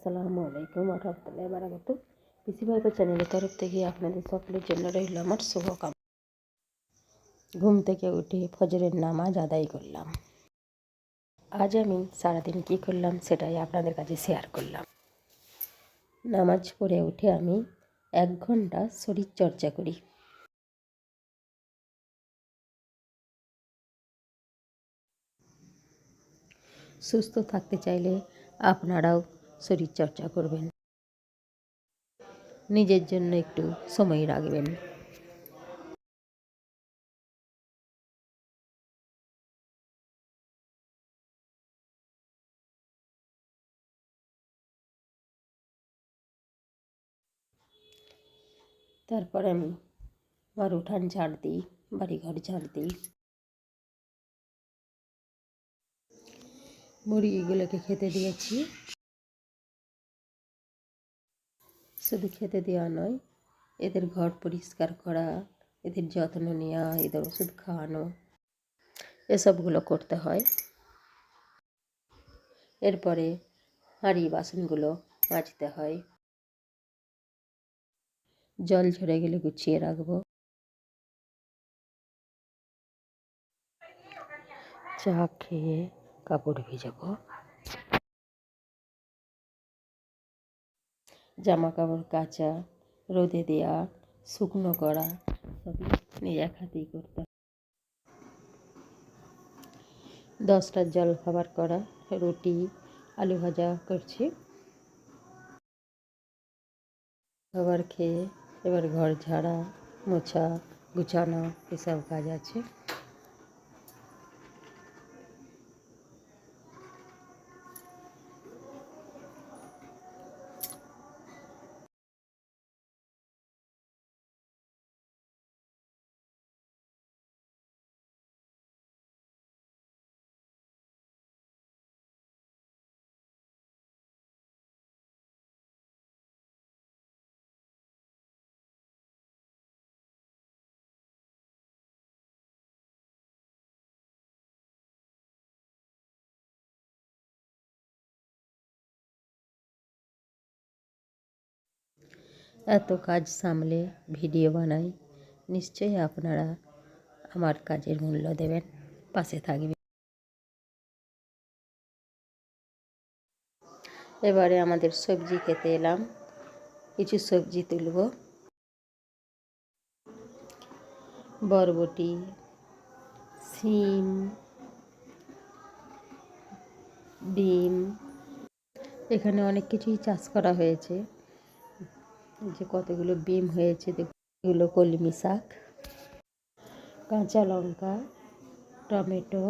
আসসালামু আলাইকুম রহমতুল্লাহ বারাকাত পিসি ভাইপা চ্যানেলের তরফ থেকে আপনাদের সকলের জন্য রইল আমার শুভকাম ঘুম থেকে উঠে ফজরের নামাজ আদায় করলাম। আজ আমি সারাদিন কী করলাম সেটাই আপনাদের কাছে শেয়ার করলাম। নামাজ পড়ে উঠে আমি এক ঘণ্টা শরীর চর্চা করি। সুস্থ থাকতে চাইলে আপনারাও শরীর চর্চা করবেন। নিজের জন্য একটু সময় রাখবেন। তারপর আমি আমার উঠান ঝাড় দিই, বাড়িঘর ঝাড় দিই। মুরগিগুলোকে খেতে দিয়েছি। শুধু খেতে দেওয়া নয়, এদের ঘর পরিষ্কার করা, এদের যত্ন নেওয়া, এদের ওষুধ খাওয়ানো, এসবগুলো করতে হয়। এরপরে হাঁড়ি বাসনগুলো মাজতে হয়। জল ঝরে গেলে গুছিয়ে রাখব। চা খেয়ে কাপড় ভিজাবো। জামা কাপড় কাচা, রোদে দেওয়া শুকনো করা, সবই নিজের হাতেই করতে দশটার জল খাবার করা, রুটি, আলু ভাজা করছি। খাবার খেয়ে এবার ঘর ঝাড়া, মোছা, গুছানো, এসব কাজ আছে। এত কাজ সামলে ভিডিও বানাই, নিশ্চয়ই আপনারা আমার কাজের মূল্য দেবেন, পাশে থাকবেন। এবারে আমাদের সবজি খেতে এলাম, কিছু সবজি তুলব। বরবটি, সিম, ডিম, এখানে অনেক কিছুই চাষ করা হয়েছে। যে কতগুলো বিম হয়েছে এগুলো কলমি শাক, কাঁচা লঙ্কা, টমেটো,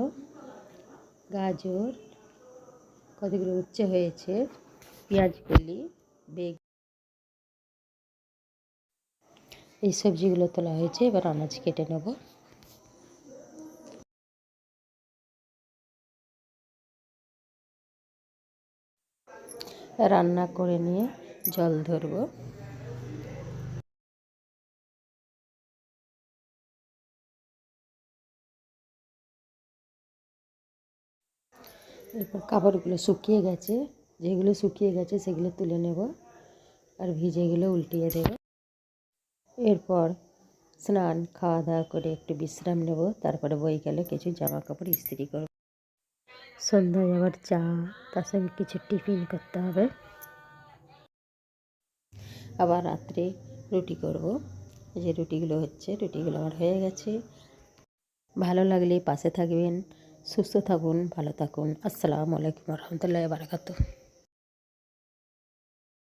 গাজর, কতগুলো উচ্ছে হয়েছে, পেঁয়াজ কলি বেগ এই সবজিগুলো তোলা হয়েছে, এবার আনাজ কেটে নেব। রান্না করে নিয়ে জল ধরবো। এরপর কাপড়গুলো শুকিয়ে গেছে, যেগুলো শুকিয়ে গেছে সেগুলো তুলে নেব আর ভিজেগুলো উল্টিয়ে দেব। এরপর স্নান খাওয়া দাওয়া করে একটু বিশ্রাম নেব, তারপরে বইকালে কিছু জামা কাপড় ইস্ত্রি করব। সন্ধ্যায় আবার চা, তার সঙ্গে কিছু টিফিন করতে হবে। আবার রাত্রে রুটি করব। যে রুটিগুলো হচ্ছে, রুটিগুলো আমার হয়ে গেছে। ভালো লাগলে পাশে থাকবেন। সুস্থ থাকুন ভালো থাকুন। আসসালামু আলাইকুম রহমতুল্লাহ বারাকাতু